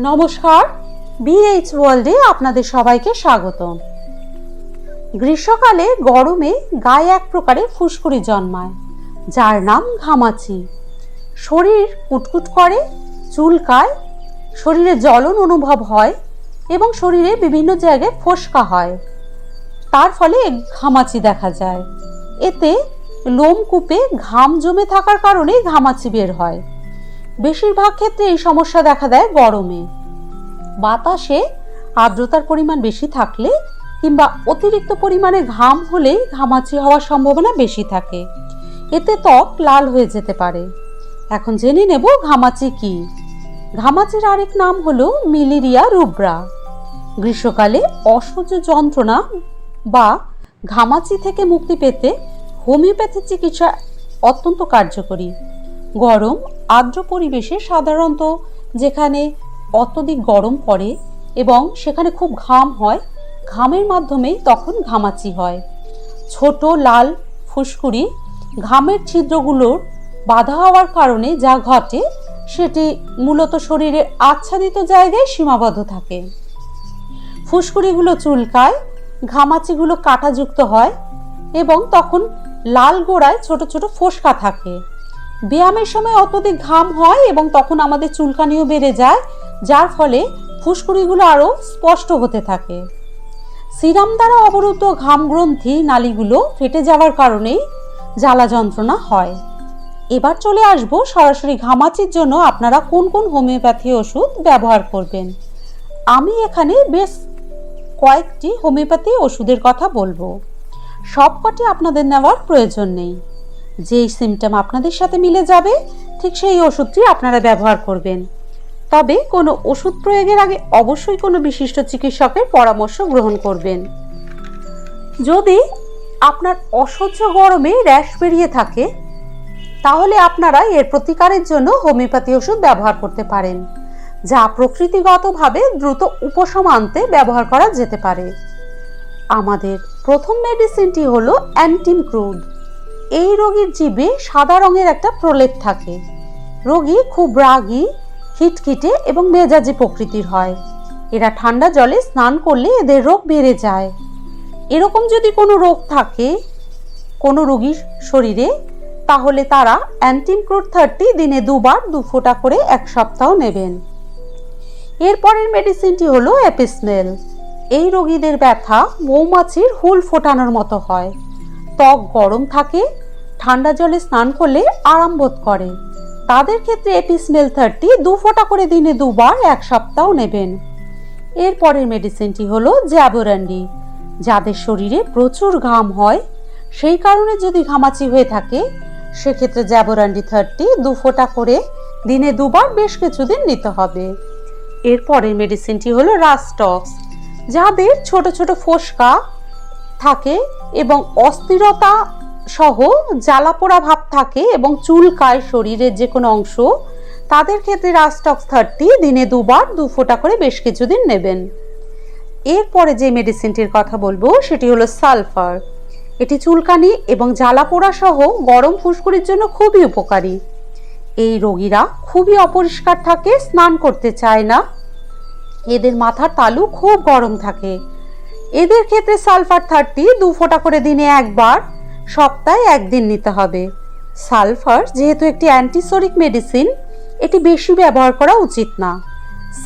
নমস্কার বিএইচ ওয়ার্ল্ডে আপনাদের সবাইকে স্বাগত গ্রীষ্মকালে গরমে গায়ে এক প্রকারের ফুসকুড়ি জন্মায়, যার নাম ঘামাচি। শরীর কুটকুট করে চুলকায় শরীরে জ্বলন অনুভব হয় এবং শরীরে বিভিন্ন জায়গায় ফোসকা হয়। তার ফলে ঘামাচি দেখা যায়। এতে লোমকূপে ঘাম জমে থাকার কারণে ঘামাচি বের হয়। বেশিরভাগ ক্ষেত্রে এই সমস্যা দেখা দেয় গরমে। বাতাসে আর্দ্রতার পরিমাণ বেশি থাকলে কিংবা অতিরিক্ত পরিমাণে ঘাম হলেই ঘামাচি হওয়ার সম্ভাবনা বেশি থাকে। এতে ত্বক লাল হয়ে যেতে পারে। এখন জেনে নেব ঘামাচি কি। ঘামাচির আরেক নাম হলো মিলিরিয়া রুব্রা। গ্রীষ্মকালে অসহ্য যন্ত্রণা বা ঘামাচি থেকে মুক্তি পেতে হোমিওপ্যাথি চিকিৎসা অত্যন্ত কার্যকরী। গরম, আর্দ্র পরিবেশে সাধারণত যেখানে অত্যধিক গরম পড়ে এবং সেখানে খুব ঘাম হয়, ঘামের মাধ্যমেই তখন ঘামাচি হয়। ছোট লাল ফুসকুড়ি ঘামের ছিদ্রগুলোর বাধা হওয়ার কারণে যা ঘটে, সেটি মূলত শরীরের আচ্ছাদিত জায়গায় সীমাবদ্ধ থাকে। ফুসকুড়িগুলো চুলকায়, ঘামাচিগুলো কাঁটাযুক্ত হয় এবং তখন লাল গোড়ায় ছোট ছোট ফোসকা থাকে। ব্যায়ামের সময় অত্যধিক ঘাম হয় এবং তখন আমাদের চুলকানিও বেড়ে যায়, যার ফলে ফুসকুড়িগুলো আরও স্পষ্ট হতে থাকে। সিরাম দ্বারা অবরুদ্ধ ঘাম গ্রন্থি নালীগুলো ফেটে যাওয়ার কারণেই জ্বালা যন্ত্রণা হয়। এবার চলে আসব সরাসরি ঘামাচির জন্য আপনারা কোন কোন হোমিওপ্যাথি ওষুধ ব্যবহার করবেন। আমি এখানে বেশ কয়েকটি হোমিওপ্যাথি ওষুধের কথা বলব। সবকটি আপনাদের নেওয়ার প্রয়োজন নেই। যেই সিমটম আপনাদের সাথে মিলে যাবে, ঠিক সেই ওষুধটি আপনারা ব্যবহার করবেন। তবে কোনো ওষুধ প্রয়োগের আগে অবশ্যই কোনো বিশিষ্ট চিকিৎসকের পরামর্শ গ্রহণ করবেন। যদি আপনার অসহ্য গরমে র্যাশ বেরিয়ে থাকে, তাহলে আপনারা এর প্রতিকারের জন্য হোমিওপ্যাথি ওষুধ ব্যবহার করতে পারেন, যা প্রকৃতিগতভাবে দ্রুত উপশম আনতে ব্যবহার করা যেতে পারে। আমাদের প্রথম মেডিসিনটি হলো অ্যান্টিমক্রুড। এই রোগীর জীবে সাদা রঙের একটা প্রলেপ থাকে। রোগী খুব রাগী, খিটখিটে এবং মেজাজি প্রকৃতির হয়। এরা ঠান্ডা জলে স্নান করলে এদের রোগ বেড়ে যায়। এরকম যদি কোনো রোগ থাকে কোনো রোগীর শরীরে, তাহলে তারা অ্যান্টিমক্রুড থার্টি দিনে দুবার দু ফোঁটা করে এক সপ্তাহ নেবেন। এরপরের মেডিসিনটি হলো অ্যাপিসমেল এই রোগীদের ব্যথা, মৌমাছির হুল ফোটানোর মতো হয়। ত্বক গরম থাকে ঠান্ডা জলে স্নান করলে আরাম বোধ করে। তাদের ক্ষেত্রে এপিসমেল থার্টি দু ফোঁটা করে দিনে দুবার এক সপ্তাহ নেবেন। এরপরের মেডিসিনটি হলো জ্যাবোরান্ডি, যাদের শরীরে প্রচুর ঘাম হয়। সেই কারণে যদি ঘামাচি হয়ে থাকে, সেক্ষেত্রে জ্যাবোরান্ডি থার্টি দু ফোঁটা করে দিনে দুবার বেশ কিছুদিন নিতে হবে। এরপরের মেডিসিনটি হলো রাস্টক্স, যাদের ছোট ছোট ফোসকা থাকে এবং অস্থিরতা সহ জ্বালাপোড়া ভাব থাকে এবং চুলকায় শরীরের যে কোনো অংশ, তাদের ক্ষেত্রে রাস্টক্স থার্টি দিনে দুবার দু ফোঁটা করে বেশ কিছুদিন নেবেন। এরপরে যে মেডিসিনটির কথা বলব, সেটি হলো সালফার। এটি চুলকানি এবং জ্বালাপোড়া সহ গরম ফুসকুড়ির জন্য খুবই উপকারী। এই রোগীরা খুবই অপরিষ্কার থাকে, স্নান করতে চায় না। এদের মাথার তালু খুব গরম থাকে। এদের ক্ষেত্রে সালফার থার্টি দু ফোঁটা করে দিনে একবার সপ্তাহে একদিন নিতে হবে। সালফার যেহেতু একটি অ্যান্টিসোরিক মেডিসিন, এটি বেশি ব্যবহার করা উচিত না।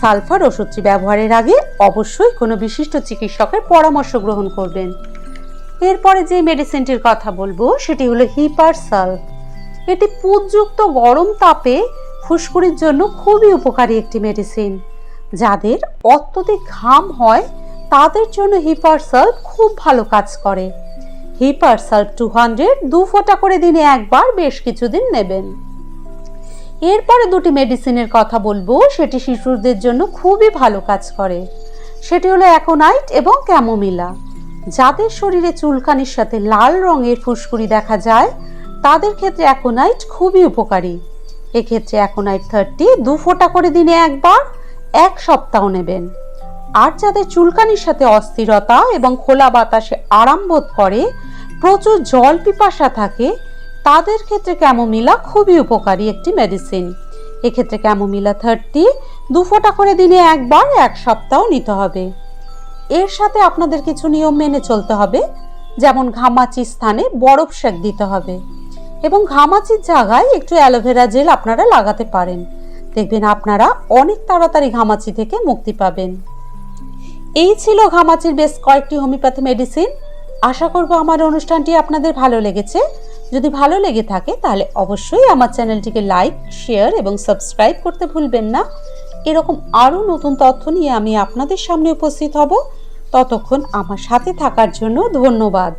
সালফার ওষুধটি ব্যবহারের আগে অবশ্যই কোনো বিশিষ্ট চিকিৎসকের পরামর্শ গ্রহণ করবেন। এরপরে যে মেডিসিনটির কথা বলব, সেটি হলো হিপার সালফ এটি পুজযুক্ত গরম তাপে ফুসকুড়ির জন্য খুবই উপকারী একটি মেডিসিন। যাদের অত্যধিক ঘাম হয়, তাদের জন্য হিপার সালফ খুব ভালো কাজ করে। হিপার সালফ টু হান্ড্রেড দু ফোঁটা করে দিনে একবার বেশ কিছুদিন নেবেন। এরপরে দুটি মেডিসিনের কথা বলব, সেটি শিশুদের জন্য খুবই ভালো কাজ করে। সেটি হলো অ্যাকোনাইট এবং ক্যামোমিলা যাদের শরীরে চুলকানির সাথে লাল রঙের ফুসকুড়ি দেখা যায়, তাদের ক্ষেত্রে অ্যাকোনাইট খুবই উপকারী। এক্ষেত্রে অ্যাকোনাইট থার্টি দু ফোঁটা করে দিনে একবার, এক সপ্তাহ নেবেন। আর যাদের চুলকানির সাথে অস্থিরতা এবং খোলা বাতাসে আরাম বোধ করে, প্রচুর জল পিপাসা থাকে, তাদের ক্ষেত্রে ক্যামোমিলা খুবই উপকারী একটি মেডিসিন এক্ষেত্রে ক্যামোমিলা থার্টি দু ফোঁটা করে দিনে একবার, এক সপ্তাহ নিতে হবে। এর সাথে আপনাদের কিছু নিয়ম মেনে চলতে হবে, যেমন ঘামাচি স্থানে বরফ সেক দিতে হবে। এবং ঘামাচির জায়গায় একটু অ্যালোভেরা জেল আপনারা লাগাতে পারেন। দেখবেন আপনারা অনেক তাড়াতাড়ি ঘামাচি থেকে মুক্তি পাবেন। এই ছিল ঘামাচির বেশ কয়েকটি হোমিওপ্যাথি মেডিসিন আশা করব আমার অনুষ্ঠানটি আপনাদের ভালো লেগেছে। যদি ভালো লেগে থাকে, তাহলে অবশ্যই আমার চ্যানেলটিকে লাইক শেয়ার এবং সাবস্ক্রাইব করতে ভুলবেন না। এরকম আরও নতুন তথ্য নিয়ে আমি আপনাদের সামনে উপস্থিত হব। ততক্ষণ আমার সাথে থাকার জন্য ধন্যবাদ।